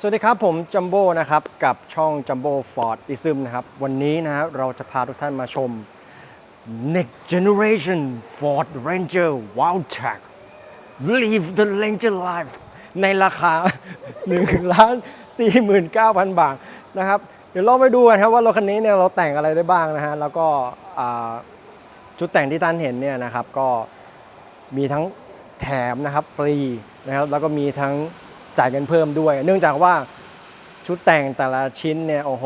สวัสดีครับ ผมจัมโบ้นะครับ กับช่องจัมโบ้ฟอร์ดอิซึมนะครับ วันนี้นะฮะเราจะพาทุกท่านมาชม Next Generation Ford Ranger Wildtrak Live the Ranger Life ในราคา1ล้าน49,000 บาทนะครับ เดี๋ยวเราไปดูกันครับว่ารถคันนี้เนี่ยเราแต่งอะไรได้บ้างนะฮะ แล้วก็ชุดแต่งที่ท่านเห็นเนี่ยนะครับ ก็มีทั้งแถมนะครับฟรีนะครับแล้วก็มีทั้ง จ่ายเงินเพิ่มด้วย เนื่องจากว่าชุดแต่งแต่ละชิ้นเนี่ยโอ้โห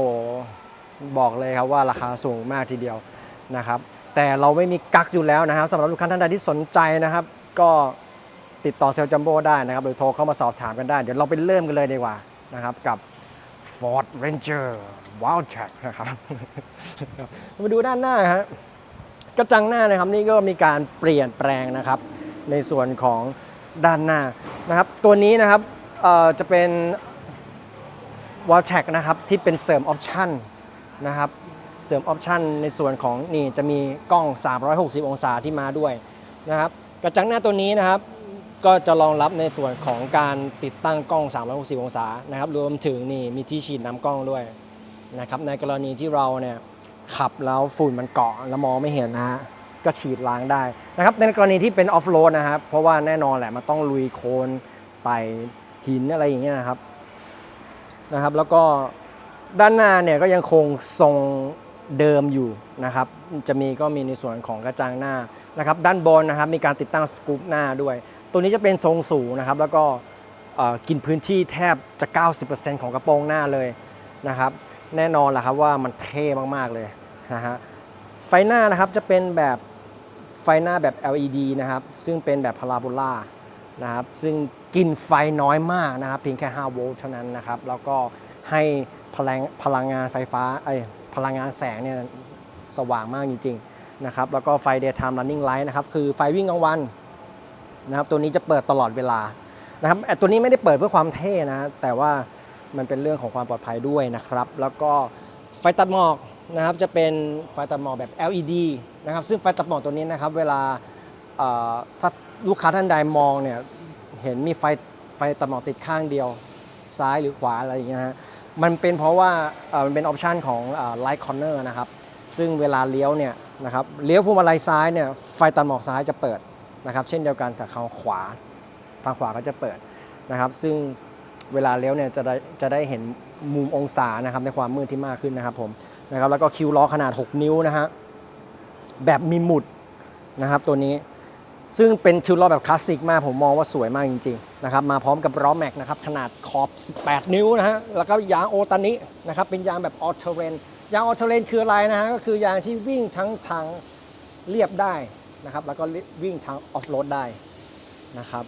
บอกเลยครับว่าราคาสูงมากทีเดียวนะครับ แต่เราไม่มีกักอยู่แล้วนะครับสำหรับลูกค้าท่านใดที่สนใจนะครับ ก็ติดต่อเซลล์จัมโบ้ได้นะครับหรือโทรเข้ามาสอบถามกันได้ เดี๋ยวเราไปเริ่มกันเลยดีกว่านะครับกับ Ford Ranger Wildtrak นะครับมาดูด้านหน้าฮะกระจังหน้านะครับนี่ก็มีการเปลี่ยนแปลงนะครับ ในส่วนของด้านหน้านะครับ ตัวนี้นะครับ จะเป็น w a l t r a c นะครับที่เป็นเสริมออปชั่นนะครับเสริมออปชั่นในส่วนของนี่จะมีกล้อง 360 องศาที่มาด้วยนะครับกระจังหน้าตัวนี้นะครับ ก็จะรองรับในส่วนของการติดตั้งกล้อง 360 องศานะครับรวมถึงนี่มีที่ฉีดน้ำกล้องด้วยนะครับในกรณีที่เราเนี่ยขับแล้วฝุ่นมันเกาะแล้วมองไม่เห็นนะฮะก็ฉีดล้างได้นะครับในกรณีที่เป็นออฟโรดนะครับเพราะว่าแน่นอนแหละมันต้องลุยโคลนไต่ หินอะไรอย่างเงี้ยครับนะครับ แล้วก็ด้านหน้าเนี่ยก็ยังคงทรงเดิมอยู่นะครับ จะมีก็มีในส่วนของกระจังหน้านะครับ ด้านบนนะครับมีการติดตั้งสกูปหน้าด้วย ตัวนี้จะเป็นทรงสูงนะครับ แล้วก็กินพื้นที่แทบจะ 90%ของกระโปรงหน้าเลยนะครับ แน่นอนแหละครับว่ามันเท่มากๆเลยนะฮะไฟหน้านะครับจะเป็นแบบไฟหน้าแบบ LED นะครับ ซึ่งเป็นแบบพาราโบลา นะครับซึ่งกินไฟน้อยมากนะครับเพียงแค่ 5 โวลต์เท่านั้นนะครับ แล้วก็ให้พลังพลังงานไฟฟ้าไอพลังงานแสงเนี่ยสว่างมากจริงๆนะครับแล้วก็ไฟ daytime running light นะครับคือไฟวิ่งกลางวันนะครับตัวนี้จะเปิดตลอดเวลานะครับต่ตัวนี้ไม่ได้เปิดเพื่อความเท่นะแต่ว่ามันเป็นเรื่องของความปลอดภัยด้วยนะครับ แล้วก็ไฟตัดหมอกนะครับจะเป็นไฟตัดหมอกแบบ LED นะครับซึ่งไฟตัดหมอกตัวนี้นะครับเวลาถ้า ลูกค้าท่านใดมองเนี่ยเห็นมีไฟไฟตัดหมอกติดข้างเดียว ซ้ายหรือขวาอะไรอย่างเงี้ยฮะมันเป็นเพราะว่ามันเป็นออปชันของไลท์คอนเนอร์นะครับซึ่งเวลาเลี้ยวเนี่ยนะครับเลี้ยวพวงมาลัยซ้ายเนี่ยไฟตัดหมอกซ้ายจะเปิดนะครับเช่นเดียวกันแต่ทางขวาทางขวาก็จะเปิดนะครับ ซึ่งเวลาเลี้ยวเนี่ยจะได้จะได้เห็นมุมองศานะครับในความมืดที่มากขึ้นนะครับผมนะครับแล้วก็คิวล้อขนาด 6 นิ้วนะฮะแบบมีหมุดนะครับตัวนี้ ซึ่งเป็นคิวล้อแบบคลาสสิกมาก ผมมองว่าสวยมากจริงๆนะครับมาพร้อมกับล้อแม็กนะครับขนาดขอบ 18 นิ้วนะฮะแล้วก็ยางโอตานินะครับเป็นยางแบบออเทเรนยางออเทเรนคืออะไรนะฮะก็คือยางที่วิ่งทั้งทางเรียบได้นะครับแล้วก็วิ่งทางออฟโรดได้นะครับ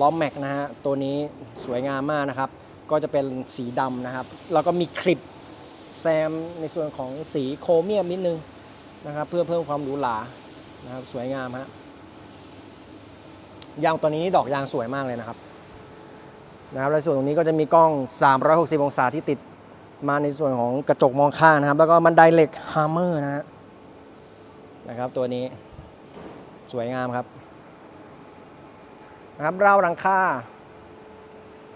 ล้อแม็กนะฮะตัวนี้สวยงามมากนะครับก็จะเป็นสีดำนะครับแล้วก็มีคลิปแซมในส่วนของสีโครเมียมนิดนึงนะครับเพื่อเพิ่มความหรูหรา นะครับสวยงามฮะยางตัวนี้ดอกยางสวยมากเลยนะครับนะครับในส่วนตรงนี้ก็จะมีกล้อง 360 องศาที่ติดมาในส่วนของกระจกมองข้างนะครับ แล้วก็บันไดเหล็กฮาร์เมอร์นะฮะนะครับตัวนี้สวยงามครับนะครับราวหลังคา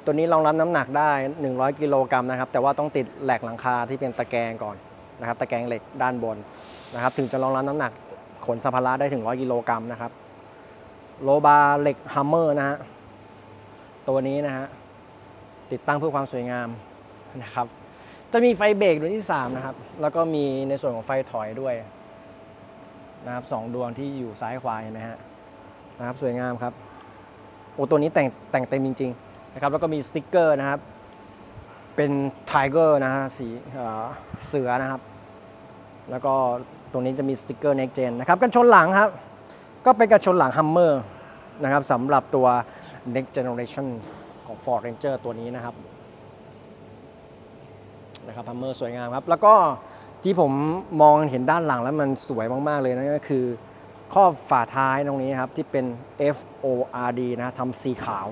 ตัวนี้รองรับน้ำหนักได้ 100 กิโลกรัมนะครับ แต่ว่าต้องติดแหลกหลังคาที่เป็นตะแกรงก่อนนะครับ ตะแกรงเหล็กด้านบนนะครับ ถึงจะรองรับน้ำหนัก ขนสัมภาระได้ถึง 100 กิโลกรัมนะครับ โลบาร์เหล็กฮัมเมอร์นะฮะ ตัวนี้นะฮะ ติดตั้งเพื่อความสวยงามนะครับ จะมีไฟเบรกดวงที่ 3 นะครับ แล้วก็มีในส่วนของไฟถอยด้วยนะครับสองดวงที่อยู่ซ้ายขวาเห็นไหมฮะนะครับสวยงามครับโอ้ตัวนี้แต่งแต่งเต็มจริง ๆ นะครับ แล้วก็มีสติ๊กเกอร์นะครับ เป็นไทเกอร์นะฮะสีเสือนะครับ แล้วก็ตรงนี้จะมีสติกเกอร์ next gen นะครับกันชนหลังครับ ก็เป็นกันชนหลัง Hummer นะครับสำหรับตัว next generation ของ Ford Ranger ตัวนี้นะครับนะครับ Hummer สวยงามครับ แล้วก็ที่ผมมองเห็นด้านหลังแล้วมันสวยมาก ๆ เลยนั่นก็คือ ข้อฝาท้ายตรงนี้ครับ ที่เป็น F O R D นะทำสีขาว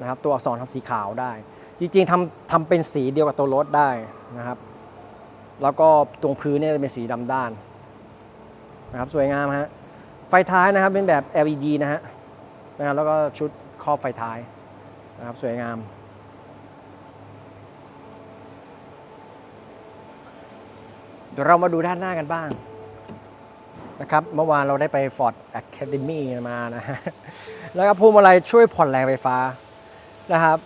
นะครับตัวอักษรทำสีขาวได้ จริง ๆทำทำเป็นสีเดียวกับตัวรถได้นะครับ แล้วก็ตรงพื้นเนี่ยจะเป็นสีดำด้านนะครับสวยงามฮะไฟท้ายนะครับเป็นแบบ LED นะฮะนะครับแล้วก็ชุดครอบไฟท้ายนะครับสวยงาม เดี๋ยวเรามาดูด้านหน้ากันบ้างนะครับเมื่อวานเราได้ไป Ford Academy มานะฮะแล้วก็พวงมาลัยช่วยผ่อนแรงไฟฟ้านะครับ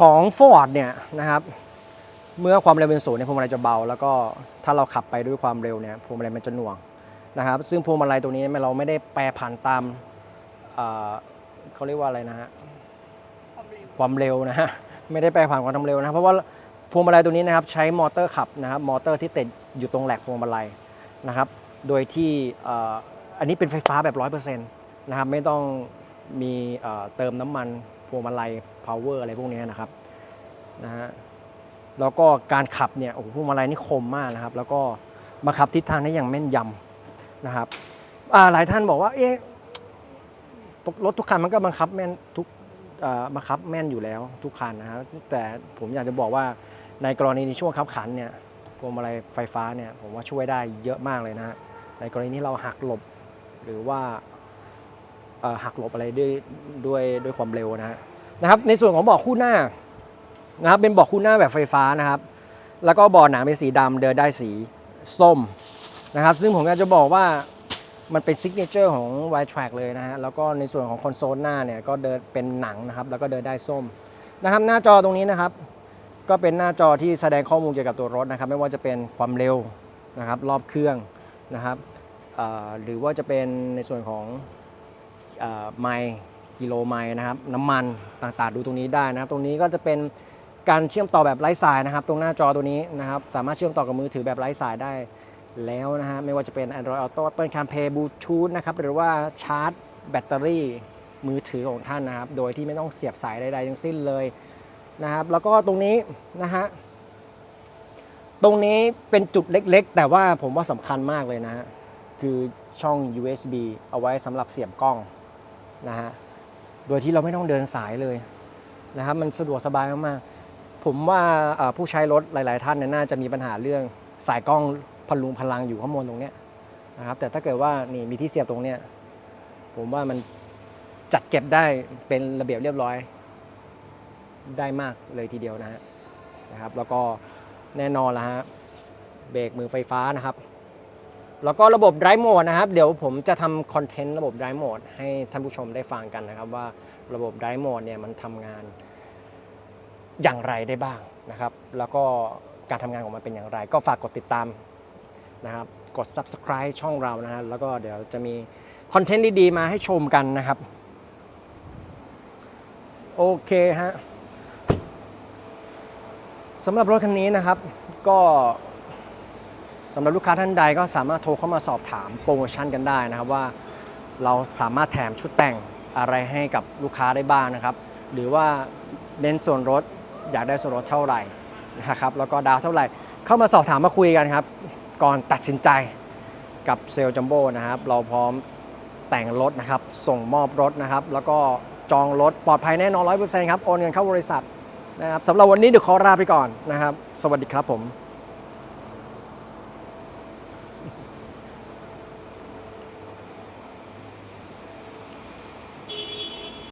ของ Ford เนี่ยนะครับ เมื่อความเร็วเป็นศูนย์เนี่ยพวงมาลัยจะเบา แล้วก็ถ้าเราขับไปด้วยความเร็วเนี่ยพวงมาลัยมันจะหน่วงนะครับ ซึ่งพวงมาลัยตัวนี้เราไม่ได้แปรผันตามเขาเรียกว่าอะไรนะฮะความเร็วนะฮะไม่ได้แปรผันความเร็วนะเพราะว่าพวงมาลัยตัวนี้นะครับใช้มอเตอร์ขับนะครับมอเตอร์ที่ติดอยู่ตรงแหลกพวงมาลัยนะครับ โดยที่อันนี้เป็นไฟฟ้าแบบ100%นะครับไม่ต้องมีเอ่อเติมน้ำมันพวงมาลัย power อะไรพวกนี้นะครับนะฮะ แล้วก็การขับเนี่ยโอ้โหพวงมาลัยนี่คมมากนะครับ แล้วก็บังคับทิศทางได้อย่างแม่นยำนะครับหลายท่านบอกว่าเอ๊ะรถทุกคันมันก็บังคับแม่นทุกบังคับแม่นอยู่แล้วทุกคันนะครับแต่ผมอยากจะบอกว่าในกรณีในช่วงขับขันเนี่ยพวงมาลัยไฟฟ้าเนี่ยผมว่าช่วยได้เยอะมากเลยนะฮะในกรณีที่เราหักหลบหรือว่าหักหลบอะไรด้วยด้วยด้วยความเร็วนะฮะนะครับในส่วนของเบาะคู่หน้า นะครับเป็นเบาะคู่หน้าแบบไฟฟ้านะครับ แล้วก็เบาะหนังเป็นสีดำเดินได้สีส้มนะครับ ซึ่งผมอยากจะบอกว่ามันเป็นซิกเนเจอร์ของ y t r a c k เลยนะฮะ แล้วก็ในส่วนของคอนโซลหน้าเนี่ยก็เดินเป็นหนังนะครับ แล้วก็เดินได้ส้มนะครับ หน้าจอตรงนี้นะครับ ก็เป็นหน้าจอที่แสดงข้อมูลเกี่ยวกับตัวรถนะครับ ไม่ว่าจะเป็นความเร็วนะครับ รอบเครื่องนะครับ หรือว่าจะเป็นในส่วนของไมล์กิโลไมล์นะครับ น้ำมันต่างๆ ดูตรงนี้ได้นะครับ ตรงนี้ก็จะเป็น การเชื่อมต่อแบบไร้สายนะครับ ตรงหน้าจอตัวนี้นะครับ สามารถเชื่อมต่อกับมือถือแบบไร้สายได้แล้วนะฮะไม่ว่าจะเป็น Android Auto Apple CarPlay Bluetooth นะครับหรือว่าชาร์จแบตเตอรี่มือถือของท่านนะครับ โดยที่ไม่ต้องเสียบสายใดๆทั้งสิ้นเลยนะครับ แล้วก็ตรงนี้นะฮะตรงนี้เป็นจุดเล็กๆ แต่ว่าผมว่าสำคัญมากเลยนะฮะคือช่อง USB เอาไว้สำหรับเสียบกล้องนะฮะโดยที่เราไม่ต้องเดินสายเลยนะครับ มันสะดวกสบายมากๆ ผมว่าผู้ใช้รถหลาย ๆ ท่านเนี่ยน่าจะมีปัญหาเรื่องสายกล้องพลุงพลังอยู่ข้างบนตรงนี้นะครับแต่ถ้าเกิดว่านี่มีที่เสียบตรงเนี้ยผมว่ามันจัดเก็บได้เป็นระเบียบเรียบร้อยได้มากเลยทีเดียวนะฮะนะครับแล้วก็แน่นอนละฮะเบรกมือไฟฟ้านะครับ แล้วก็ระบบ Drive Mode นะครับ เดี๋ยวผมจะทำคอนเทนต์ระบบ Drive Mode ให้ท่านผู้ชมได้ฟังกันนะครับ ว่าระบบ Drive Mode เนี่ยมันทำงาน อย่างไรได้บ้างนะครับ แล้วก็การทำงานของมันเป็นอย่างไร ก็ฝากกดติดตามนะครับ กด subscribe ช่องเรานะฮะแล้วก็เดี๋ยวจะมีคอนเทนต์ดีๆ มาให้ชมกันนะครับ โอเคฮะสำหรับรถคันนี้นะครับ ก็สำหรับลูกค้าท่านใดก็สามารถโทรเข้ามาสอบถามโปรโมชั่นกันได้นะครับว่าเราสามารถแถมชุดแต่งอะไรให้กับลูกค้าได้บ้างนะครับ หรือว่าเน้นส่วนลด อยากได้ส่วนลดเท่าไหร่นะครับแล้วก็ดาวเท่าไหร่ เข้ามาสอบถามมาคุยกันครับ ก่อนตัดสินใจกับเซลล์จัมโบ้นะครับ เราพร้อมแต่งรถนะครับ ส่งมอบรถนะครับ แล้วก็จองรถปลอดภัยแน่นอนร้อยเปอร์เซ็นต์ครับ โอนเงินเข้าบริษัทนะครับสำหรับวันนี้เดี๋ยวขอลาไปก่อนนะครับ สวัสดีครับผม